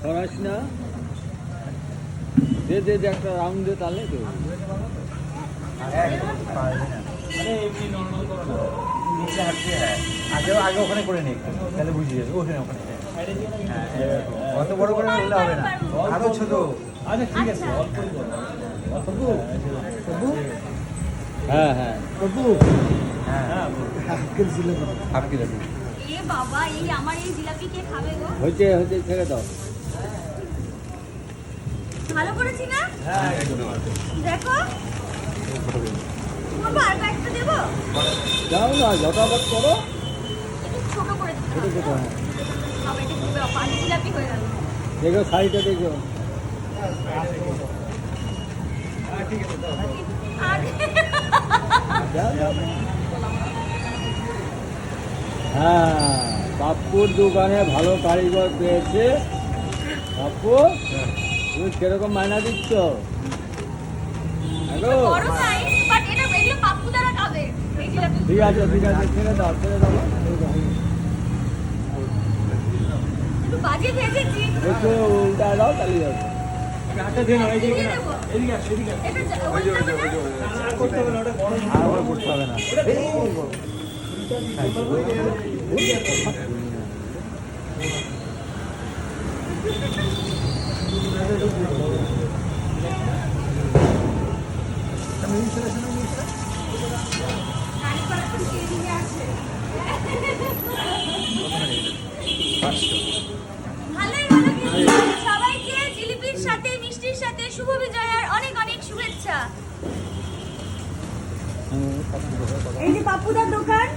সরাস না। দে দে দে একটা রাউন্ড দে তাহলে তো। আগে আগে ওখানে করে নে তাহলে বুঝিয়ে যাবে ওখানে ওখানে। হ্যাঁ অত বড় করে হলে হবে না। আরও ছোট। আচ্ছা ঠিক আছে অল্প করো হ্যাঁ হ্যাঁ। হ্যাঁ হাফ কিলো এ বাবা এই আমার এই জিলাপি কে খাবে গো হইতে হইতে ছেড়ে দাও ভালো করেছি না দেখো বাবা আর কয়েকটা দেবো যাও না যথাবাদ করো ছোট করে দিতে ছোট ছোট হ্যাঁ বাবা এটা খুবই পানি জিলাপি হয়ে গেল দেখো শাড়িটা দেখো যাও, যাও। হ্যাঁ বাপুর দোকানে ভালো কারিগর পেয়েছে। বাপু তুমি কীরকম মায়না দিচ্ছ? হ্যালো ঠিক আছে ঠিক আছে ছেড়ে দাও ছেড়ে দাও। একটু উল্টা দাও তাহলে যাবে করতে হবে না। সবাইকে জিলিপির সাথে মিষ্টির সাথে শুভ বিজয়ার অনেক অনেক শুভেচ্ছা এই যে পাপুদার দোকান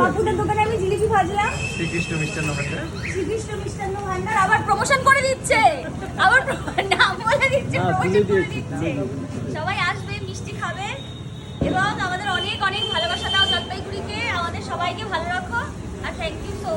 পাপুদার দোকানে আমি জিলিপি ভাজলাম। শ্রীকৃষ্ণ মিষ্টান্ন ভান্ডার। শ্রীকৃষ্ণ মিষ্টান্ন ভান্ডার। আবার প্রমোশন করে দিচ্ছে। আবার নাম বলে দিচ্ছে প্রমোশন করে দিচ্ছে। সবাই আসবে মিষ্টি খাবে। এবং আমাদের অনেক অনেক ভালোবাসা দাও জলপাইগুড়িকে আমাদের সবাইকে ভালো রাখো। আর থ্যাংক ইউ সো